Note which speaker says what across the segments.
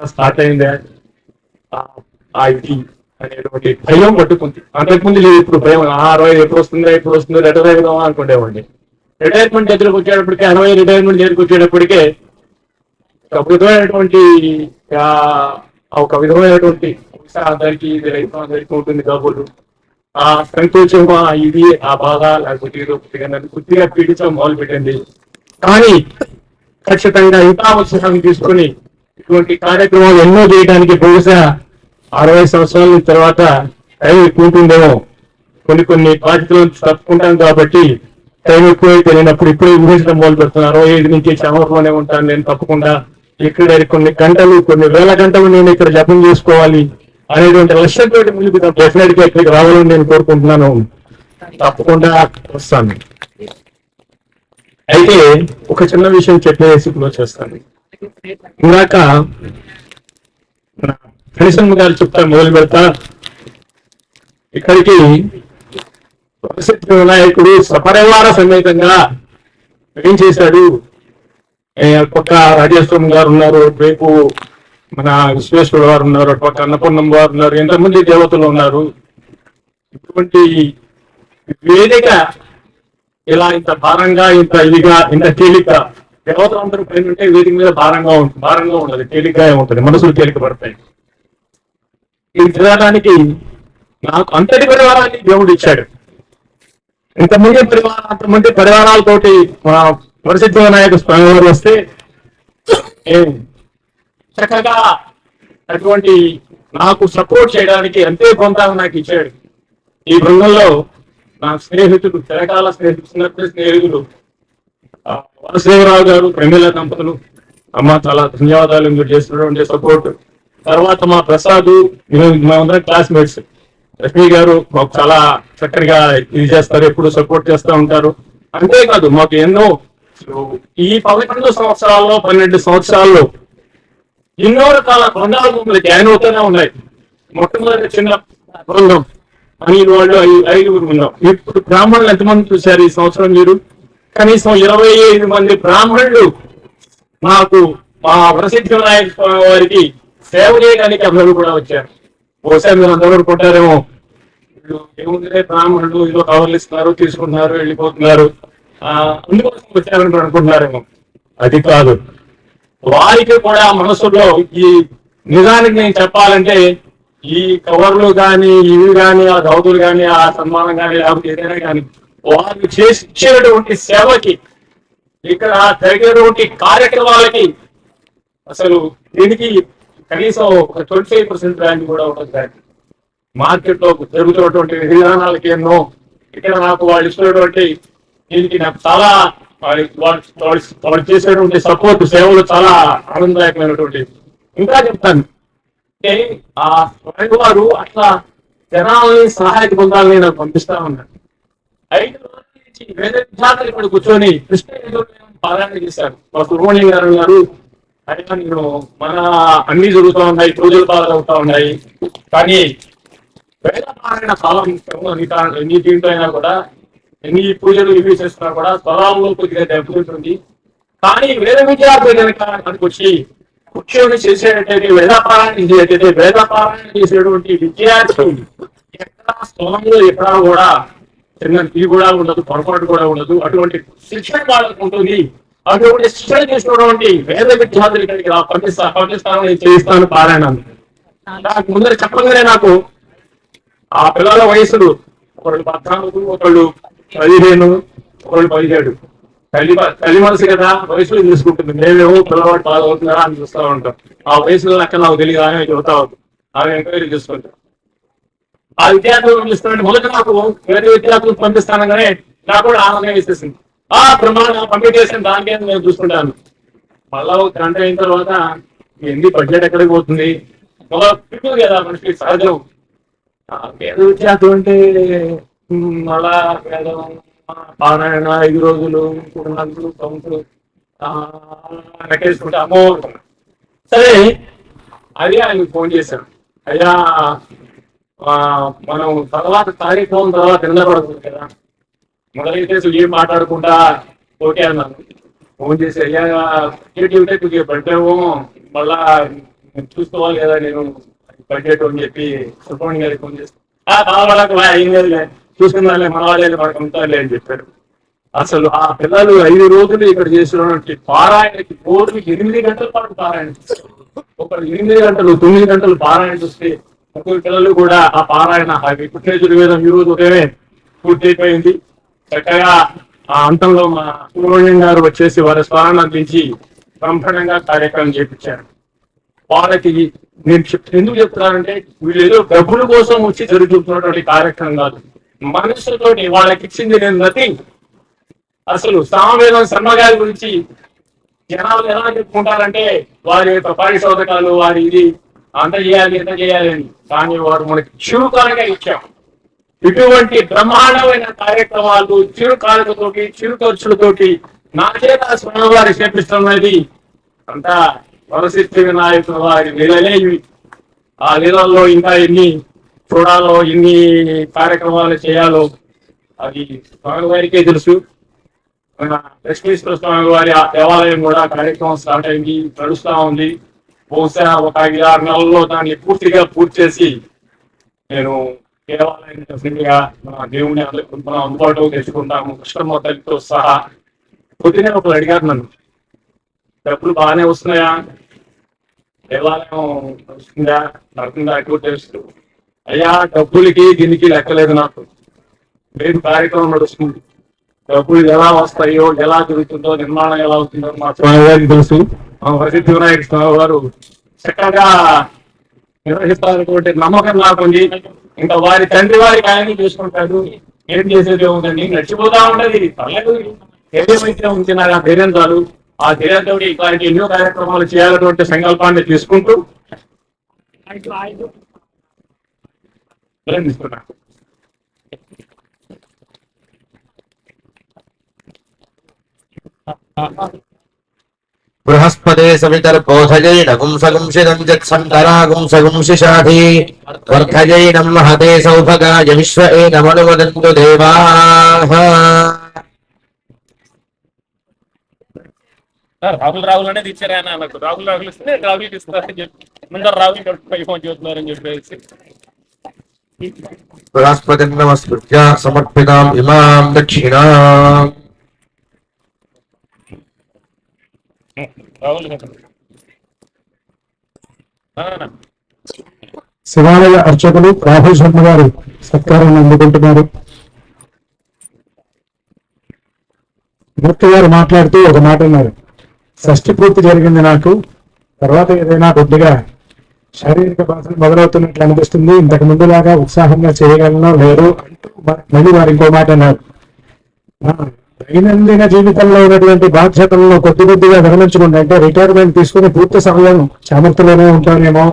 Speaker 1: Start అయిందే. ఆ- అనేటువంటి భయం పట్టుకుంది. అంతకుముందు లేదు ఇప్పుడు భయం. అరవై ఎప్పుడు వస్తుందో ఎప్పుడు వస్తుందో రిటైర్ అయిపోదామా అనుకునేవాడిని రిటైర్మెంట్ దగ్గరకు వచ్చేటప్పటికి అరవై రిటైర్మెంట్ దగ్గరకు వచ్చేటప్పటికే ఒక విధమైనటువంటి ఒక విధమైనటువంటి అందరికీ ఇది రైతు అందరికీ ఉంటుంది కాబోలు. ఆ సంతోషం ఇది ఆ బాధ లేకపోతే ఏదో కొద్దిగా కొద్దిగా పీడించడం మొదలు పెట్టింది కానీ ఖచ్చితంగా ఇంకా ఉత్సాహం తీసుకొని ఇటువంటి కార్యక్రమాలు ఎన్నో చేయడానికి బహుశా అరవై సంవత్సరాల తర్వాత టైం ఎక్కువ ఉంటుందేమో. కొన్ని కొన్ని బాధ్యతలు తప్పుకుంటాం కాబట్టి టైం ఎక్కువ తెలియనప్పుడు ఇప్పుడే ఊహించడం మొదలు పెడుతున్నాను అరవై ఐదు నుంచి చమరలోనే ఉంటాను నేను తప్పకుండా. ఇక్కడ కొన్ని గంటలు కొన్ని వేల గంటలు నేను ఇక్కడ జపం చేసుకోవాలి అనేటువంటి లక్ష్యంతో ముందుకు డెఫినెట్గా ఇక్కడికి రావాలని నేను కోరుకుంటున్నాను. తప్పకుండా వస్తాను. అయితే ఒక చిన్న విషయం చెప్పేసి చేస్తాను. ఇందాక కనిసమ్మ గారు చెప్తా మొదలు పెడతా. ఇక్కడికి ప్రసిద్ధ వినాయకుడు సపరివార సమేతంగా ఏం చేశాడు? ఏ, పక్క రాజేశ్వరం గారు ఉన్నారు రేపు మన విశ్వేశ్వర గారు ఉన్నారు అటు పక్క అన్నపూర్ణం గారు ఉన్నారు ఎంతమంది దేవతలు ఉన్నారు? ఇటువంటి వేదిక ఇలా ఇంత భారంగా ఇంత ఇదిగా ఇంత తేలిక దేవతలందరూ పైన ఉంటే వీటి మీద భారంగా ఉంటుంది భారంగా ఉండదు తేలిగ్గా ఉంటుంది మనసులు తేలిక పడతాయి. ఇది చదవడానికి నాకు అంతటి పరివారాన్ని దేవుడు ఇచ్చాడు. ఇంతమంది పరివారం అంతమంది పరివారాలతోటి మా ప్రసిద్ధ వినాయక స్వామి వారు వస్తే చక్కగా అటువంటి నాకు సపోర్ట్ చేయడానికి అంతే కొంత నాకు ఇచ్చాడు. ఈ బృందంలో నా స్నేహితుడు చిరకాల స్నేహితుడు స్నేహితుడు వాసుదేవరావు గారు ప్రమీల దంపతులు అమ్మ చాలా ధన్యవాదాలు మీరు చేస్తున్నటువంటి సపోర్ట్ తర్వాత మా ప్రసాద్ మేమందరం క్లాస్మేట్స్ లక్ష్మి గారు మాకు చాలా చక్కగా ఇది చేస్తారు ఎప్పుడు సపోర్ట్ చేస్తూ ఉంటారు. అంతేకాదు మాకు ఎన్నో ఈ పదకొండు సంవత్సరాల్లో పన్నెండు సంవత్సరాల్లో ఎన్నో రకాల బృందాలు మమ్మల్ని జాయిన్ అవుతూనే ఉన్నాయి. మొట్టమొదటి చిన్న బృందం అని వాళ్ళు ఐదుగురు ఉన్నాం ఇప్పుడు బ్రాహ్మణులు ఎంతమంది చూశారు ఈ సంవత్సరం మీరు? కనీసం ఇరవై ఐదు మంది బ్రాహ్మణులు నాకు మా ప్రసిద్ధ వినాయక స్వామి వారికి సేవ చేయడానికి అందరూ కూడా వచ్చారు. బహుశా మీరు అందరూ కొట్టారేమో వీళ్ళు ఏముందిలే బ్రాహ్మణులు ఏదో కవర్లు ఇస్తున్నారు తీసుకుంటున్నారు వెళ్ళిపోతున్నారు. ఆ, అందుకోసం వచ్చారని అనుకుంటున్నారేమో. అది కాదు. వారికి కూడా మనసులో ఈ నిజానికి నేను చెప్పాలంటే ఈ కవర్లు కానీ ఇవి కానీ ఆ దౌతులు కానీ ఆ సన్మానం కానీ లేకపోతే ఏదైనా కానీ వారు చేసి ఇచ్చినటువంటి సేవకి ఇక్కడ జరిగేటువంటి కార్యక్రమాలకి అసలు దీనికి కనీసం ఒక ట్వంటీ ఫైవ్ పర్సెంట్ ర్యాంక్ కూడా ఉంటుంది దానికి మార్కెట్లో జరుగుతున్నటువంటి విధానాలకి ఎన్నో ఇక్కడ నాకు వాళ్ళు ఇస్తున్నటువంటి దీనికి నాకు చాలా వాళ్ళు చేసేటువంటి సపోర్ట్ సేవలు చాలా ఆనందదాయకమైనటువంటి. ఇంకా చెప్తాను. అంటే ఆ వారు అట్లా జనాలని సహాయక బృందాలని నాకు పంపిస్తా ఉన్నారు ఐదు రోజుల నుంచి వేద విద్యార్థులు ఇక్కడ కూర్చొని కృష్ణ పారాయణ చేశారు. మా సుబ్రహ్మణ్యం గారు గారు అయినా నేను మన అన్ని జరుగుతూ ఉన్నాయి పూజలు పాలు అవుతా ఉన్నాయి. కానీ వేద పారాయణ చాలా ముఖ్యం ఎన్ని దీంట్లో అయినా కూడా ఎన్ని పూజలు ఇవి చేస్తున్నా కూడా స్వరాల్లో కొద్దిగా దెబ్బతింటుంది కానీ వేద విద్యార్థులు కనుక అక్కడికి వచ్చి కూర్చొని చేసేటట్టయితే వేదపారాయణ చేసేటైతే వేదపారాయణ చేసేటువంటి విద్యార్థులు ఎక్కడ స్థలంలో ఎక్కడా కూడా ఇది కూడా ఉండదు పొరపాటు కూడా ఉండదు. అటువంటి శిక్షణ వాళ్ళకు ఉంటుంది. అటువంటి శిక్షణ చేసినటువంటి వేద విద్యార్థులు ఇక్కడికి పంపిస్తా పంపిస్తాను నేను చేయిస్తాను పారాయణాన్ని. నాకు ముందర చెప్పగానే నాకు ఆ పిల్లల వయసులు ఒకళ్ళు పద్నాలుగు ఒకళ్ళు పదిహేను ఒకళ్ళు పదిహేడు. తల్లి తల్లి మనసు కదా వయసులో తీసుకుంటుంది. మేమేమో పిల్లవాడు బాగా అవుతున్నారా అని చూస్తూ ఉంటాం. ఆ వయసులో లెక్క నాకు తెలియదు ఆమె చెబుతా ఉంది. ఆమె ఎంక్వైరీ చేసుకుంటాం ఆ విద్యార్థులు పంపిస్తానంటే మొదట నాకు వేరే విద్యార్థులకు పంపిస్తానగానే నాకు కూడా ఆనందం వేసేసింది. ఆ ప్రమాణం పంపించేసిన దానికే నేను చూసుకుంటాను. మళ్ళా ఒక గంట అయిన తర్వాత ఎన్ని బడ్జెట్ ఎక్కడికి పోతుంది? మళ్ళా పిల్లలు కదా మనిషికి సహజం. పేద విద్యార్థులు అంటే మళ్ళా వేదం పారాయణ ఐదు రోజులు మూడు నాలుగు సంవత్సరం లెక్కేసుకుంటే అమ్మో సరే అది ఆయనకు ఫోన్ చేశాను. అయ్యా మనం తర్వాత కార్యక్రమం తర్వాత నిలబడదు కదా. మొదలైతే అసలు ఏం మాట్లాడకుండా ఓకే అన్నాను. ఫోన్ చేసి అయ్యా డ్యూటీ ఉంటే కొద్దిగా పడ్డాము మళ్ళా చూసుకోవాలి కదా నేను బడ్జెట్ అని చెప్పి సుబ్రహ్మణ్యం గారికి ఫోన్ చేసి "ఆ, మా ఏం లేదులే చూసుకుందాలే మన వాళ్ళే మనకు ఉంటారులే అని చెప్పారు. అసలు ఆ పిల్లలు ఐదు రోజులు ఇక్కడ చేసినటువంటి పారాయణకి రోజు ఎనిమిది గంటల పాటు పారాయణ చేస్తారు. ఒకరు ఎనిమిది గంటలు తొమ్మిది గంటలు పారాయణ చూస్తే ముగ్గురు పిల్లలు కూడా ఆ పారాయణ ఆ ఈ రోజు ఉదయమే పూర్తి అయిపోయింది. చక్కగా ఆ అంతంలో మా సుబ్రహ్మణ్యం గారు వచ్చేసి వారి స్మరణ అందించి బ్రహ్మాండంగా కార్యక్రమం చేపించారు. వాళ్ళకి నేను చెప్ ఎందుకు చెప్తున్నానంటే వీళ్ళు ఏదో డబ్బుల కోసం వచ్చి జరుగుతున్నటువంటి కార్యక్రమం కాదు. మనసుతోటి వాళ్ళకి ఇచ్చింది నేను నథింగ్. అసలు సామవేదం శర్మగారి గురించి జనాలు ఎలా చెప్పుకుంటారంటే వారి యొక్క పరిశోధకాలు వారి ఇది అంత చేయాలి ఎంత చేయాలి అని. కానీ వారు మనకి చిరుకాలుగా ఇచ్చాం. ఇటువంటి బ్రహ్మాండమైన కార్యక్రమాలు చిరు చిరు ఖర్చులతోటి నా చేత స్వామివారి చేపిస్తున్నది అంతా వరసిద్ధి వినాయకుల వారి లీలలే ఆ లీలల్లో ఇంకా ఎన్ని చూడాలో ఎన్ని కార్యక్రమాలు చేయాలో అది స్వామివారికే తెలుసు. మన లక్ష్మీశ్వర స్వామి వారి ఆ దేవాలయం కూడా కార్యక్రమం స్టార్ట్ అయింది నడుస్తూ ఉంది. బహుశా ఒక ఐదు ఆరు నెలల్లో దాన్ని పూర్తిగా పూర్తి చేసి నేను దేవాలయం డెఫినెట్గా మన దేవుని అందరికీ మనం అందుబాటులో తెచ్చుకుంటాము. కృష్ణమ్మ తల్లితో సహా పొద్దునే ఒకరు అడిగారు నన్ను. డబ్బులు బాగానే వస్తున్నాయా? దేవాలయం వస్తుందా నడుతుందా? ఎక్కువ అయ్యా డబ్బులకి దీనికి లెక్కలేదు నాకు. మేము కార్యక్రమం నడుస్తుంది. డబ్బులు ఎలా వస్తాయో ఎలా జరుగుతుందో నిర్మాణం ఎలా అవుతుందో మా స్వామి తెలుసు. ప్రసిద్ధి వినాయక స్వామి వారు చక్కగా నిర్వహిస్తారటువంటి నమ్మకం నాకుంది. ఇంకా వారి తండ్రి వారి కాయని చూసుకుంటాడు. ఏం చేసేది ఉందండి నడిచిపోతా ఉంటది. పర్లేదు ఏదేమైతే ఉంది నాకు ఆ ధైర్యం చాలు. ఆ ధైర్యంతో వారికి ఎన్నో కార్యక్రమాలు చేయాలన్నటువంటి సంకల్పాన్ని తీసుకుంటూ తీసుకున్నా
Speaker 2: సవితర్పోధజైన గుంసగుంసిదం జత్సంతరాగుంసగుంసిషాధి వర్ధజైనం మహతే సౌభగాయ విశ్వ ఏనమనువదంతు దేవాః
Speaker 3: రాహుల్ రాహుల్ అనేది ఇచ్చారా నాకు. రాహుల్ రాహుల్ ఇస్తే రాహుల్ ఇస్తారని చెప్పి. ముందర రాహుల్ ఫోన్ చేస్తున్నారని చెప్పేసి.
Speaker 2: బృహస్పతి నమస్కృత్య సమర్పితాం ఇమాం దక్షిణాం
Speaker 3: రాహుల్ కదా ఆ, ఆ.
Speaker 4: శివాలయ అర్చకులు రాహుల్ శర్మ గారు సత్కారాన్ని అందుకుంటున్నారు. మూర్తి గారు మాట్లాడుతూ ఒక మాట అన్నారు. షష్టి పూర్తి జరిగింది నాకు తర్వాత ఏదైనా కొద్దిగా శారీరక బాధలు మొదలవుతున్నట్లు అనిపిస్తుంది. ఇంతకు ముందులాగా ఉత్సాహంగా చేయగలను లేరు అంటూ మళ్ళీ వారు ఇంకో మాట అన్నారు. దైనందిన జీవితంలో ఉన్నటువంటి బాధ్యతలను కొద్ది కొద్దిగా విరమించుకుంటే అంటే రిటైర్మెంట్ తీసుకుని పూర్తి సమయం చామర్తలోనే ఉంటానేమో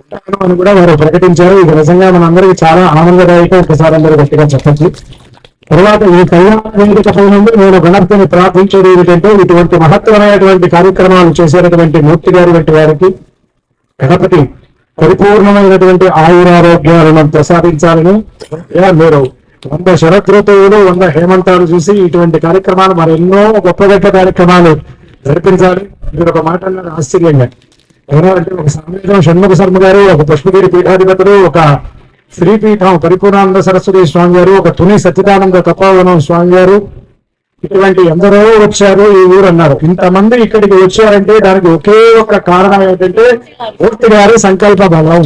Speaker 4: ఉంటాను అని కూడా వారు ప్రకటించారు. ఇది నిజంగా మనందరికీ చాలా ఆనందదాయకం. ఒకసారి అందరూ గట్టిగా చెప్పచ్చు తర్వాత ఈ కళ్యాణ వేదిక పైనందు నేను గణపతిని ప్రార్థించేది ఏమిటంటే ఇటువంటి మహత్తరమైనటువంటి కార్యక్రమాలు చేసేటటువంటి మూర్తి గారి వంటి వారికి గణపతి పరిపూర్ణమైనటువంటి ఆయురారోగ్యాలను ప్రసాదించాలని మీరు వంద శరదృతువులు వంద హేమంతాలు చూసి ఇటువంటి కార్యక్రమాలు మరి ఎన్నో గొప్ప గొప్ప కార్యక్రమాలు జరిపించాలి. మీరు ఒక మాట అన్నారు ఆశ్చర్యంగా. ఎవరంటే ఒక సంవేదం షణ్ముఖ శర్మ గారు ఒక పుష్పగిరి పీఠాధిపతులు ఒక శ్రీపీఠం పరిపూర్ణానంద సరస్వతి స్వామి గారు ఒక తుని సత్యదానంద తపోవనం స్వామి గారు ఇటువంటి ఎందరో వచ్చారు ఈ ఊరు అన్నారు ఇంతమంది ఇక్కడికి వచ్చారంటే దానికి ఒకే ఒక కారణం ఏంటంటే మూర్తి గారి సంకల్ప బలం.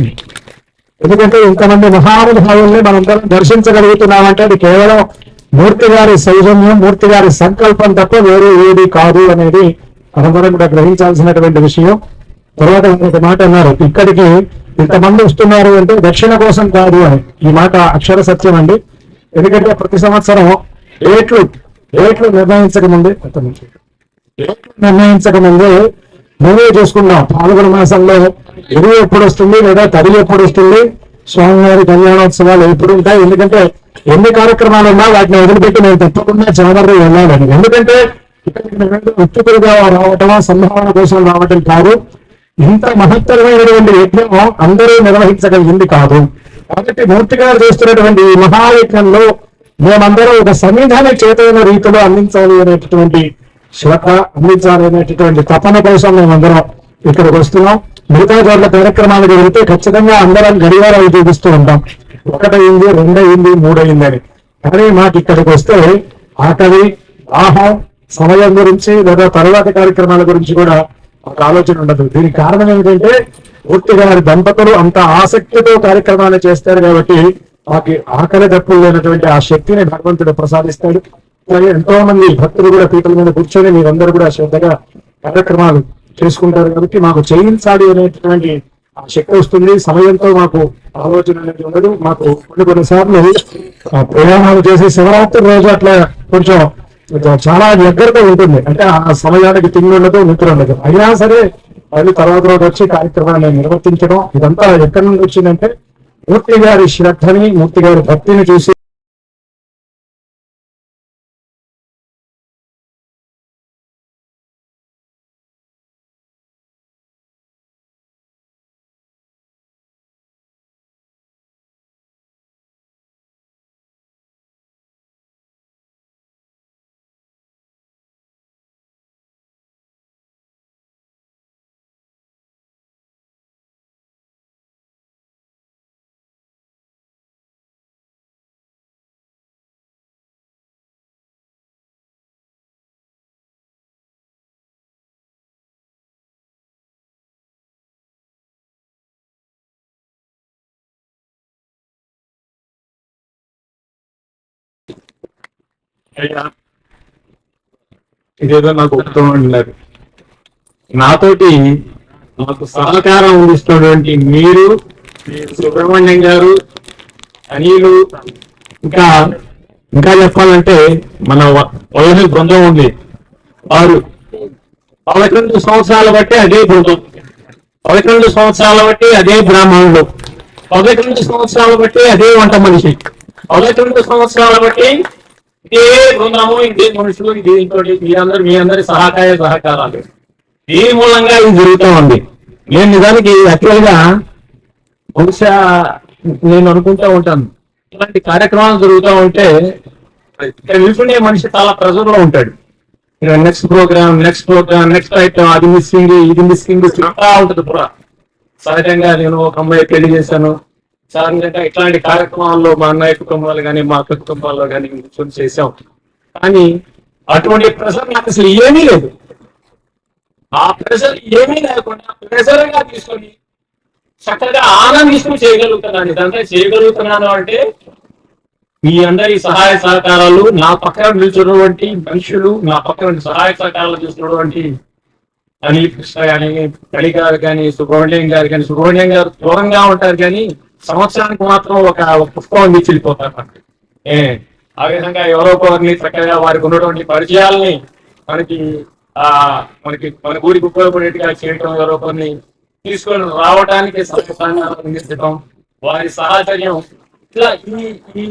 Speaker 4: ఎందుకంటే ఇంతమంది మహానుభావుల్ని మనందరం దర్శించగలుగుతున్నామంటే అది కేవలం మూర్తి గారి సౌజన్యం మూర్తి గారి సంకల్పం తప్ప వేరే ఏది కాదు అనేది మనందరం కూడా గ్రహించాల్సినటువంటి విషయం. తర్వాత ఇంకొక మాట అన్నారు ఇక్కడికి ఇంతమంది వస్తున్నారు అంటే దక్షిణ కోసం కాదు అని. ఈ మాట అక్షర సత్యం అండి. ఎందుకంటే ప్రతి సంవత్సరం రేట్లు రేట్లు నిర్ణయించక ముందే ఒక్క రేట్లు నిర్ణయించక ముందే మేమే చూసుకున్నాం పాల్గొన మాసంలో ఎరువు ఎప్పుడు వస్తుంది లేదా తడి ఎప్పుడు వస్తుంది? స్వామివారి కళ్యాణోత్సవాలు ఎప్పుడు ఉంటాయి? ఎందుకంటే ఎన్ని కార్యక్రమాలు ఉన్నా వాటిని వదిలిపెట్టి మేము తప్పకుండా జాగ్రత్తగా వెళ్ళాలని. ఎందుకంటే ఉత్తుకులుగా రావటం సంభావన కోసం రావటం కాదు. ఇంత మహత్తరమైనటువంటి యజ్ఞం అందరూ నిర్వహించగలిగింది కాదు. కాబట్టి మూర్తి గారు చేస్తున్నటువంటి ఈ మహాయజ్ఞంలో మేమందరం ఒక సన్నిధాన చేతైన రీతిలో అందించాలి అనేటటువంటి శ్రద్ధ అందించాలనేటటువంటి తపన కోసం మేమందరం ఇక్కడికి వస్తున్నాం. మిగతా చోట్ల కార్యక్రమాలు వెళ్తే ఖచ్చితంగా అందరం గడియారాలు చూపిస్తూ ఉంటాం. ఒకటయింది రెండయింది మూడయింది అని. కానీ మాకు ఇక్కడికి వస్తే ఆకలి ఆహం సమయం గురించి లేదా తర్వాత కార్యక్రమాల గురించి కూడా ఒక ఆలోచన ఉండదు. దీనికి కారణం ఏమిటంటే పూర్తి గారి దంపతులు అంత ఆసక్తితో కార్యక్రమాలు చేస్తారు కాబట్టి మాకు ఆకలి తప్పులు లేనటువంటి ఆ శక్తిని భగవంతుడు ప్రసాదిస్తాడు. ఎంతో మంది భక్తులు కూడా పీటల మీద కూర్చొని మీరందరూ కూడా శ్రద్ధగా కార్యక్రమాలు చేసుకుంటారు కాబట్టి మాకు చేయించాలి అనేటువంటి ఆ శక్తి వస్తుంది. సమయంతో మాకు ఆలోచన అనేది ఉండదు. మాకు కొన్ని కొన్నిసార్లు సార్లు ప్రయాణాలు చేసి శివరాత్రి రోజు అట్లా కొంచెం కొంచెం చాలా దగ్గరగా ఉంటుంది. అంటే ఆ సమయానికి తిండి ఉండదు నిద్ర ఉండదు అయినా సరే మళ్ళీ తర్వాత రోజు వచ్చి కార్యక్రమాన్ని నిర్వర్తించడం ఇదంతా ఎక్కడి నుండి వచ్చిందంటే మూర్తి గారి శ్రద్ధని మూర్తి గారి భక్తిని చూసి
Speaker 1: ఇదేదో నాకు ఉత్తమం అంటున్నారు. నాతోటి నాకు సహకారం అందిస్తున్నటువంటి మీరు సుబ్రహ్మణ్యం గారు అనిలు ఇంకా ఇంకా చెప్పాలంటే మన వయసు బృందం ఉంది. వారు పదకొండు సంవత్సరాల బట్టి అదే బృందం. పదకొండు సంవత్సరాల బట్టి అదే బ్రాహ్మణుడు పదకొండు సంవత్సరాల బట్టి అదే వంట మనిషి. పదకొండు సంవత్సరాల బట్టి ఇదే బృందము ఇదే మనుషులు ఇదే ఇంకోటి మీ అందరు మీ అందరి సహకార సహకారాలు. దీని మూలంగా ఇది జరుగుతూ ఉంది. నేను నిజానికి యాక్చువల్గా బహుశా నేను అనుకుంటా ఉంటాను. ఇలాంటి కార్యక్రమాలు జరుగుతూ ఉంటే ఇక్కడ నిల్చునే మనిషి చాలా ప్రెజర్లో ఉంటాడు next programme next programme next item అది మిస్సింగ్ ఇది మిస్సింగ్ చుట్టా ఉంటుంది కూడా. సహజంగా నేను ఒక అమ్మాయి పెళ్ళి చేశాను. సాధారణంగా ఇట్లాంటి కార్యక్రమాల్లో మా అన్నయ్య కుటుంబాలు కానీ మా అక్క కుటుంబాల్లో కానీ కూర్చొని చేసాం కానీ అటువంటి ప్రెషర్ నాకు అసలు ఏమీ లేదు. ఆ ప్రెషర్ ఏమీ లేకుండా ప్రెషర్గా తీసుకొని చక్కగా ఆనందిస్తూ చేయగలుగుతున్నాను. ఇదంతా చేయగలుగుతున్నాను అంటే మీ అందరి సహాయ సహకారాలు నా పక్కన నిల్చున్నటువంటి మనుషులు నా పక్కన సహాయ సహకారాలు చేస్తున్నటువంటి అనిల్ కృష్ణ కానీ కలి గారు కానీ సుబ్రహ్మణ్యం గారు కానీ సుబ్రహ్మణ్యం గారు దూరంగా ఉంటారు కానీ సంవత్సరానికి మాత్రం ఒక పుష్పం ఇచ్చి వెళ్ళిపోతారు మనకి. ఏ ఆ విధంగా ఎవరో ఒకరిని చక్కగా వారికి ఉన్నటువంటి పరిచయాల్ని మనకి ఆ మనకి మన ఊరికి ఉపయోగపడేట్టుగా చేయటం ఎవరో ఒకరిని తీసుకొని రావడానికి సహాయకాలను అందించడం వారి సహచర్యం. ఇట్లా ఈ ఈ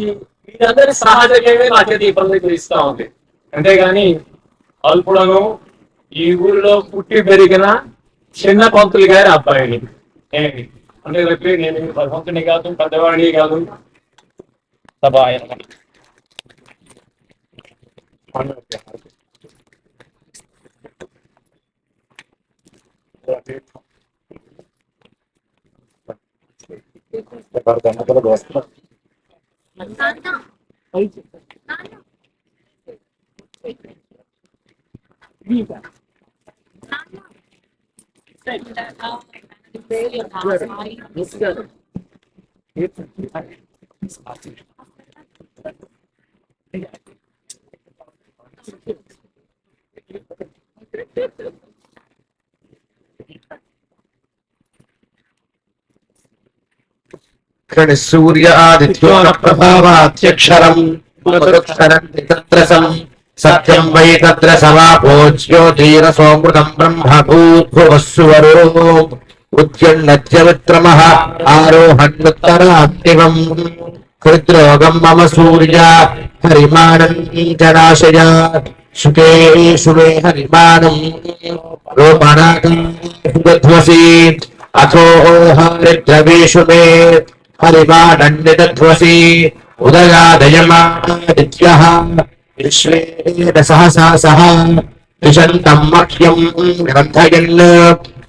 Speaker 1: వీరందరి సహచర్యమే నాకైతే ఇబ్బంది ఇస్తా ఉంది. అంతేగాని అల్పుడను ఈ ఊరిలో పుట్టి పెరిగిన చిన్న పంతులు గారి అబ్బాయిని ఏమి అంటే చెప్పి నేను భగవంతుని కాదు పెద్దవాడిని కాదు సభాయ నమః.
Speaker 2: नमस्कार सूर्यादित्यो न प्रभावात्यक्षरम् वै तत्र समाभो ज्योतिरसोमृतम् ब्रह्मभूद्भुवः सुवरो భూద్భువస్సువరో ఉద్యన్నత్యవిత్రమః ఆరోహణుత్తరాంతిమం హృద్రోగం మమ సూర్య హరిమాణం జనాశయ నాశయాత్ శుకే శుభే హరిమానం అథో హరిద్రవేషు మే హరిమానందిధ్వసి ఉదయాదయమాదిత్యః విశ్వేన సహసా సహ విశంతం మహ్యం గ్రంథయన్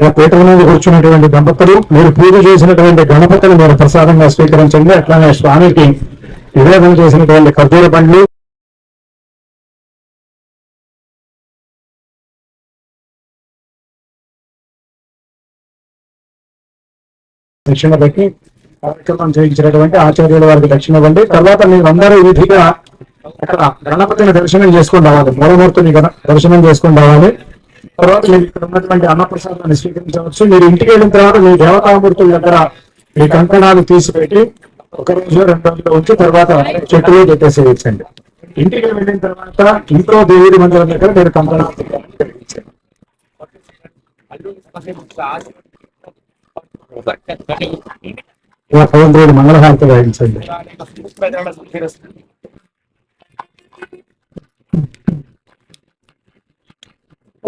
Speaker 4: ఇలా పీఠం మీద కూర్చున్నటువంటి దంపతులు మీరు పూజ చేసినటువంటి గణపతిని మీరు ప్రసాదంగా స్వీకరించండి. అట్లానే స్వామికి నివేదన చేసినటువంటి ఖర్జూర పండ్లు దక్షిణ పెట్టి కార్యక్రమం చేయించినటువంటి ఆచార్యుల వారికి దక్షిణ ఇవ్వండి. తర్వాత మీరందరూ విధిగా అక్కడ గణపతిని దర్శనం చేసుకుని రావాలి. మూలమూర్తిని దర్శనం చేసుకుని రావాలి. తర్వాత మీరు ఇక్కడ ఉన్నటువంటి అన్నప్రసాదాన్ని స్వీకరించవచ్చు. మీరు ఇంటికి వెళ్ళిన తర్వాత మీ దేవతామూర్తుల దగ్గర మీ కంకణాలు తీసిపెట్టి ఒక రోజు రెండు రోజులు ఉంచి తర్వాత చెట్టులో పెట్టేసేయచ్చండి. ఇంటికి వెళ్ళిన తర్వాత ఇంట్లో దేవుడి మందిరం దగ్గర మీరు కంకణాలు పెట్టేసేయచ్చు. ఇలా మంగళహారతి గాయించండి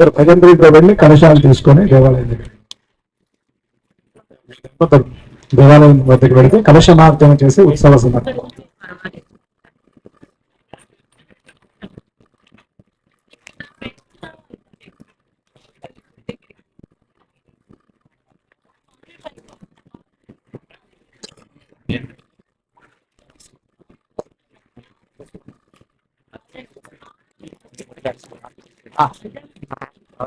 Speaker 4: ఇద్దరు భజంత్రిలో వెళ్ళి కలశాలు తీసుకొని దేవాలయం దగ్గర దేవాలయం వద్దకు వెళితే కలశమార్జన చేసి ఉత్సవ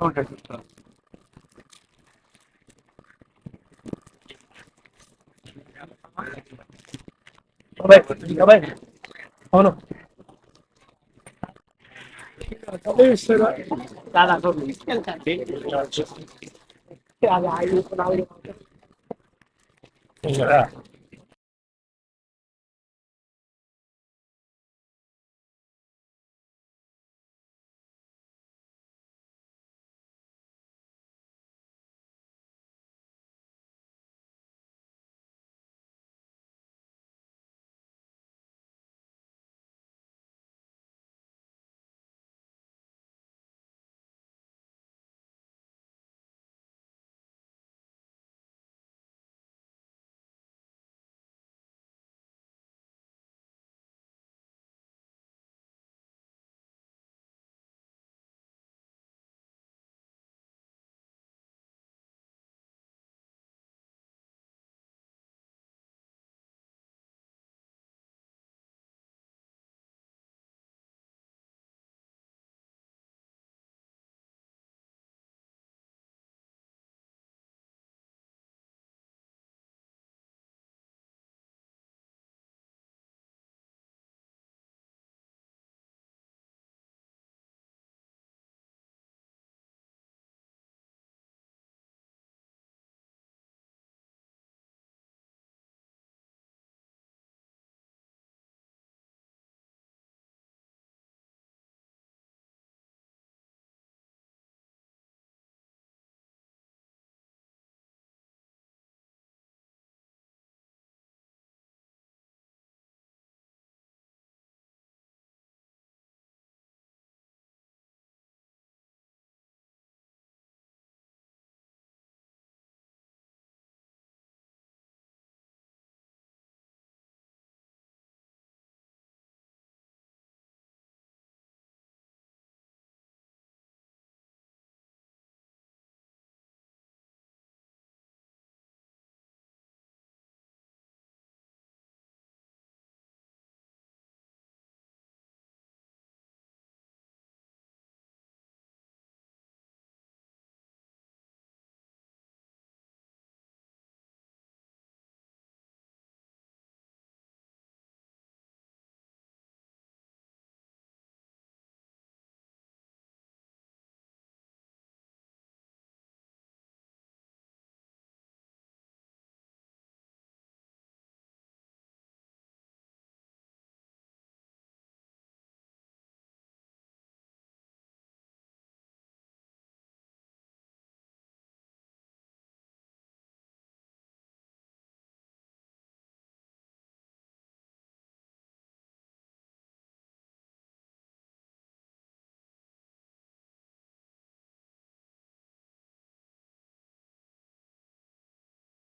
Speaker 4: olacak
Speaker 3: usta? Kabay, kabay. Onu. Kabay işte. Daha da Hala ayı falan yok.
Speaker 1: Ya.